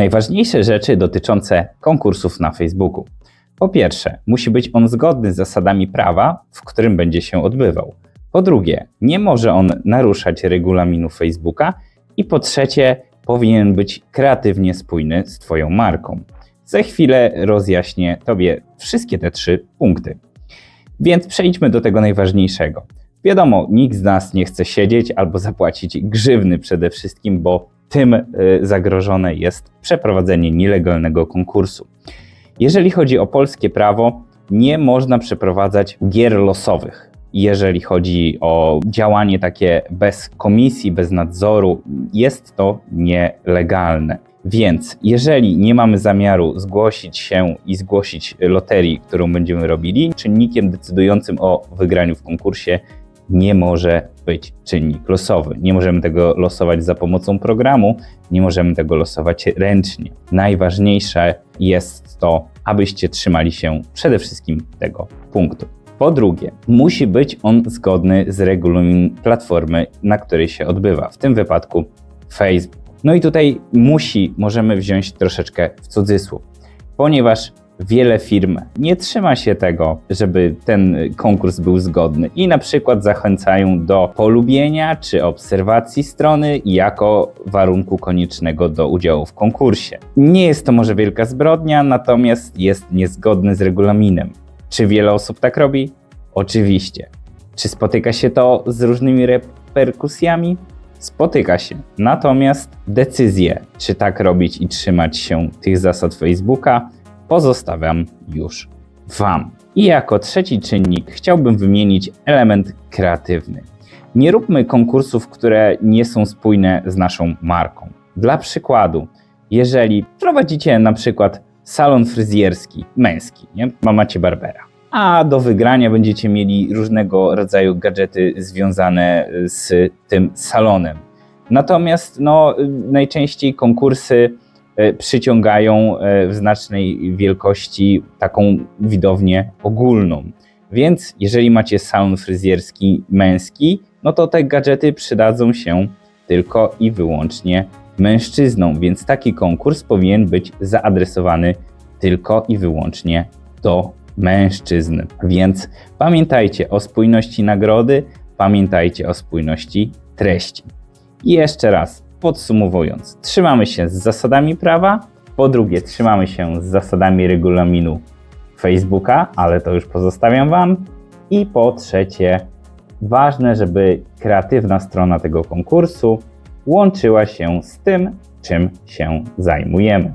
Najważniejsze rzeczy dotyczące konkursów na Facebooku. Po pierwsze, musi być on zgodny z zasadami prawa, w którym będzie się odbywał. Po drugie, nie może on naruszać regulaminu Facebooka. I po trzecie, powinien być kreatywnie spójny z Twoją marką. Za chwilę rozjaśnię Tobie wszystkie te trzy punkty. Więc przejdźmy do tego najważniejszego. Wiadomo, nikt z nas nie chce siedzieć albo zapłacić grzywny przede wszystkim, bo tym y, zagrożone jest przeprowadzenie nielegalnego konkursu. Jeżeli chodzi o polskie prawo, nie można przeprowadzać gier losowych. Jeżeli chodzi o działanie takie bez komisji, bez nadzoru, jest to nielegalne. Więc jeżeli nie mamy zamiaru zgłosić się i zgłosić loterii, którą będziemy robili, czynnikiem decydującym o wygraniu w konkursie nie może być czynnik losowy. Nie możemy tego losować za pomocą programu, nie możemy tego losować ręcznie. Najważniejsze jest to, abyście trzymali się przede wszystkim tego punktu. Po drugie, musi być on zgodny z regulaminem platformy, na której się odbywa, w tym wypadku Facebook. No i tutaj musi możemy wziąć troszeczkę w cudzysłów, ponieważ wiele firm nie trzyma się tego, żeby ten konkurs był zgodny i na przykład zachęcają do polubienia czy obserwacji strony jako warunku koniecznego do udziału w konkursie. Nie jest to może wielka zbrodnia, natomiast jest niezgodny z regulaminem. Czy wiele osób tak robi? Oczywiście. Czy spotyka się to z różnymi reperkusjami? Spotyka się. Natomiast decyzję, czy tak robić i trzymać się tych zasad Facebooka, pozostawiam już Wam. I jako trzeci czynnik chciałbym wymienić element kreatywny. Nie róbmy konkursów, które nie są spójne z naszą marką. Dla przykładu, jeżeli prowadzicie na przykład salon fryzjerski męski, nie? macie barbera, a do wygrania będziecie mieli różnego rodzaju gadżety związane z tym salonem. Natomiast no, najczęściej konkursy przyciągają e, w znacznej wielkości taką widownię ogólną. Więc jeżeli macie salon fryzjerski męski, no to te gadżety przydadzą się tylko i wyłącznie mężczyznom, więc taki konkurs powinien być zaadresowany tylko i wyłącznie do mężczyzn. Więc pamiętajcie o spójności nagrody, pamiętajcie o spójności treści. I jeszcze raz, podsumowując, trzymamy się z zasadami prawa, po drugie, trzymamy się z zasadami regulaminu Facebooka, ale to już pozostawiam Wam. I po trzecie, ważne, żeby kreatywna strona tego konkursu łączyła się z tym, czym się zajmujemy.